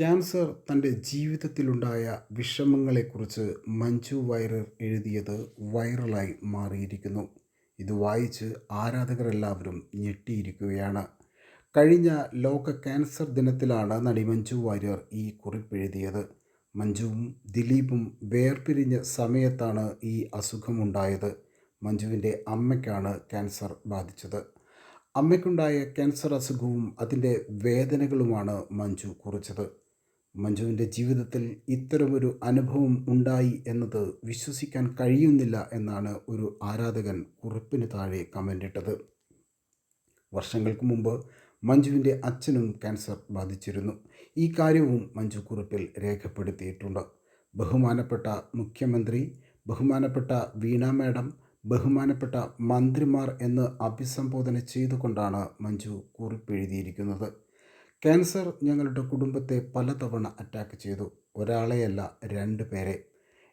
Cancer തന്റെ ജീവിതത്തിലുണ്ടായ വിഷമങ്ങളെക്കുറിച്ച് മഞ്ജു വൈറർ എഴുതിയത് വൈറലായി മാറിയിരിക്കുന്നു. ഇത് വായിച്ച് ആരാധകരെല്ലാവരും ഞെട്ടിയിരിക്കുകയാണ്. കഴിഞ്ഞ ലോക ക്യാൻസർ ദിനത്തിലാണ് നടി മഞ്ജു വാര്യർ ഈ കുറിപ്പെഴുതിയത്. മഞ്ജുവും ദിലീപും വേർപിരിഞ്ഞ സമയത്താണ് ഈ അസുഖമുണ്ടായത്. മഞ്ജുവിന്റെ അമ്മയ്ക്കാണ് ക്യാൻസർ ബാധിച്ചത്. അമ്മയ്ക്കുണ്ടായ ക്യാൻസർ അസുഖവും അതിന്റെ വേദനകളുമാണ് മഞ്ജു കുറിച്ചത്. മഞ്ജുവിന്റെ ജീവിതത്തിൽ ഇത്തരമൊരു അനുഭവം ഉണ്ടായി എന്നത് വിശ്വസിക്കാൻ കഴിയുന്നില്ല എന്നാണ് ഒരു ആരാധകൻ കുറിപ്പിന് താഴെ കമന്റിട്ടത് വർഷങ്ങൾക്ക് മുമ്പ് മഞ്ജുവിന്റെ അച്ഛനും ക്യാൻസർ ബാധിച്ചിരുന്നു. ഈ കാര്യവും മഞ്ജു കുറിപ്പിൽ രേഖപ്പെടുത്തിയിട്ടുണ്ട്. ബഹുമാനപ്പെട്ട മുഖ്യമന്ത്രി ബഹുമാനപ്പെട്ട വീണ മാഡം ബഹുമാനപ്പെട്ട മന്ത്രിമാർ എന്ന് അഭിസംബോധന ചെയ്തുകൊണ്ടാണ് മഞ്ജു കുറിപ്പെഴുതിയിരിക്കുന്നത് ക്യാൻസർ ഞങ്ങളുടെ കുടുംബത്തെ പലതവണ അറ്റാക്ക് ചെയ്തു. ഒരാളെയല്ല രണ്ട് പേരെ.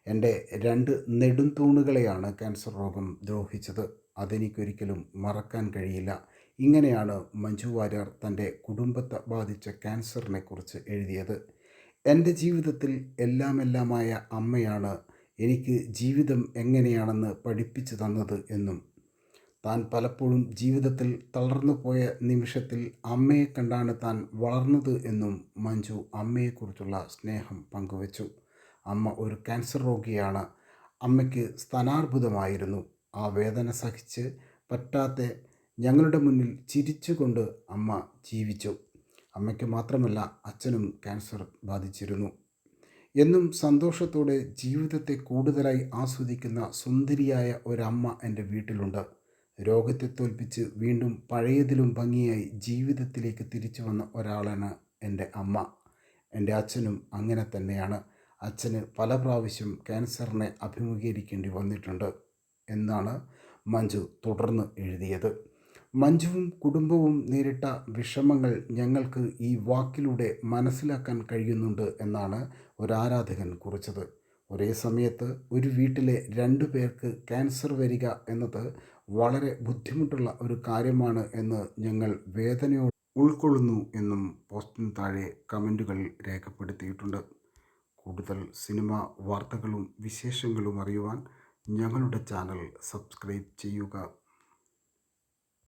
എന്റെ രണ്ട് നെടുംതൂണുകളെയാണ് ക്യാൻസർ രോഗം ദ്രോഹിച്ചത്. അതെനിക്കൊരിക്കലും മറക്കാൻ കഴിയില്ല. ഇങ്ങനെയാണ് മഞ്ജു വാര്യർ തന്റെ കുടുംബത്തെ ബാധിച്ച ക്യാൻസറിനെ കുറിച്ച് എഴുതിയത്. എന്റെ ജീവിതത്തിൽ എല്ലാമെല്ലാമായ അമ്മയാണ് എനിക്ക് ജീവിതം എങ്ങനെയാണെന്ന് പഠിപ്പിച്ചു തന്നത് എന്നും താൻ പലപ്പോഴും ജീവിതത്തിൽ തളർന്നു പോയ നിമിഷത്തിൽ അമ്മയെ കണ്ടാണ് താൻ വളർന്നത് എന്നും മഞ്ജു അമ്മയെക്കുറിച്ചുള്ള സ്നേഹം പങ്കുവച്ചു. അമ്മ ഒരു ക്യാൻസർ രോഗിയാണ്. അമ്മയ്ക്ക് സ്ഥാനാർബുദമായിരുന്നു ആ വേദന സഹിച്ച് പറ്റാത്ത ഞങ്ങളുടെ മുന്നിൽ ചിരിച്ചുകൊണ്ട് അമ്മ ജീവിച്ചു. അമ്മയ്ക്ക് മാത്രമല്ല അച്ഛനും ക്യാൻസർ ബാധിച്ചിരുന്നു. എന്നും സന്തോഷത്തോടെ ജീവിതത്തെ കൂടുതലായി ആസ്വദിക്കുന്ന സുന്ദരിയായ ഒരമ്മ എന്റെ വീട്ടിലുണ്ട്. രോഗത്തെ തോൽപ്പിച്ച് വീണ്ടും പഴയതിലും ഭംഗിയായി ജീവിതത്തിലേക്ക് തിരിച്ചു വന്ന ഒരാളാണ് എന്റെ അമ്മ. എന്റെ അച്ഛനും അങ്ങനെ തന്നെയാണ്. അച്ഛന് പല പ്രാവശ്യം ക്യാൻസറിനെ അഭിമുഖീകരിക്കേണ്ടി വന്നിട്ടുണ്ട് എന്നാണ് മഞ്ജു തുടർന്ന് എഴുതിയത്. മഞ്ജുവും കുടുംബവും നേരിട്ട വിഷമങ്ങൾ ഞങ്ങൾക്ക് ഈ വാക്കിലൂടെ മനസ്സിലാക്കാൻ കഴിയുന്നുണ്ട് എന്നാണ് ഒരാരാധകൻ കുറിച്ചത്. ഒരേ സമയത്ത് ഒരു വീട്ടിലെ രണ്ടു പേർക്ക് ക്യാൻസർ വരിക എന്നത് വളരെ ബുദ്ധിമുട്ടുള്ള ഒരു കാര്യമാണ് എന്ന് ഞങ്ങൾ വേദനയോട് ഉൾക്കൊള്ളുന്നു എന്നും പോസ്റ്റിന് താഴെ കമന്റുകൾ രേഖപ്പെടുത്തിയിട്ടുണ്ട്. കൂടുതൽ സിനിമ വാർത്തകളും വിശേഷങ്ങളും അറിയുവാൻ ഞങ്ങളുടെ ചാനൽ സബ്സ്ക്രൈബ് ചെയ്യുക.